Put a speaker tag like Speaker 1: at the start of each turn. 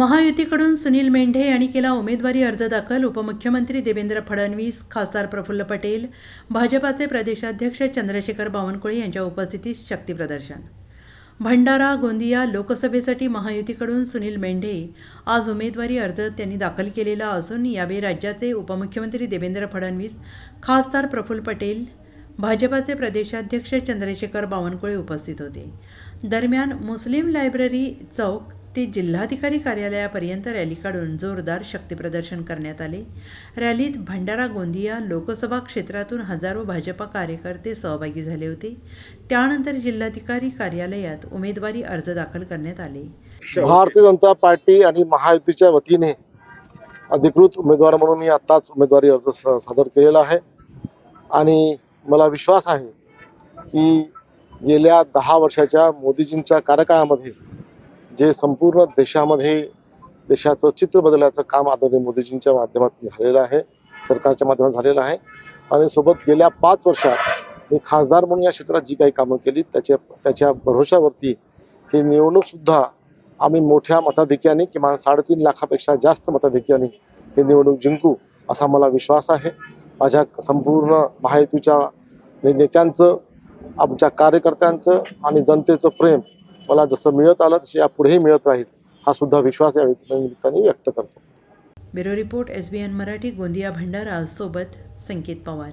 Speaker 1: महायुतीकडून सुनील मेंढे यांनी केला उमेदवारी अर्ज दाखल. उपमुख्यमंत्री देवेंद्र फडणवीस खासदार प्रफुल्ल पटेल भाजपाचे प्रदेशाध्यक्ष चंद्रशेखर बावनकुळे यांच्या उपस्थितीत शक्तीप्रदर्शन भंडारा गोंदिया लोकसभेसाठी महायुतीकडून सुनील मेंढे आज उमेदवारी अर्ज त्यांनी दाखल केलेला असून यावेळी राज्याचे उपमुख्यमंत्री देवेंद्र फडणवीस खासदार प्रफुल्ल पटेल भाजपाचे प्रदेशाध्यक्ष चंद्रशेखर बावनकुळे उपस्थित होते. दरम्यान मुस्लिम लायब्ररी चौक ते जिल्हाधिकारी कार्यालयापर्यंत रॅली काढून जोरदार शक्तीप्रदर्शन करण्यात आले. रॅलीत भंडारा गोंदिया लोकसभा क्षेत्रातून हजारो भाजपा कार्यकर्ते सहभागी झाले होते. त्यानंतर जिल्हाधिकारी कार्यालयात उमेदवारी अर्ज दाखल करण्यात आले.
Speaker 2: भारतीय जनता पार्टी आणि महायुतीच्या वतीने अधिकृत उमेदवार म्हणून मी आत्ताच उमेदवारी अर्ज स- सादर केलेला आहे. आणि मला विश्वास आहे की गेल्या दहा वर्षाच्या मोदीजींच्या कार्यकाळामध्ये जे संपूर्ण देशामध्ये देशाचं चित्र बदलायचं काम आदरणीय मोदीजींच्या माध्यमातून झालेलं आहे सरकारच्या माध्यमातून झालेलं आहे. आणि सोबत गेल्या पाच वर्षात मी खासदार म्हणून या क्षेत्रात जी काही कामं केली त्याच्या त्याच्या भरोशावरती ही निवडणूकसुद्धा आम्ही मोठ्या मताधिक्याने किमान साडेतीन लाखापेक्षा जास्त मताधिक्याने ही निवडणूक जिंकू असा मला विश्वास आहे. माझ्या संपूर्ण महायुतीच्या नेत्यांचं आमच्या कार्यकर्त्यांचं आणि जनतेचं प्रेम मला जसं मिळत आलं तसे यापुढेही मिळत राहील हा सुद्धा विश्वास या निमित्ताने व्यक्त करतो.
Speaker 1: Bureau report S B N Marathi Gondia Bhandara सोबत संकेत पवार.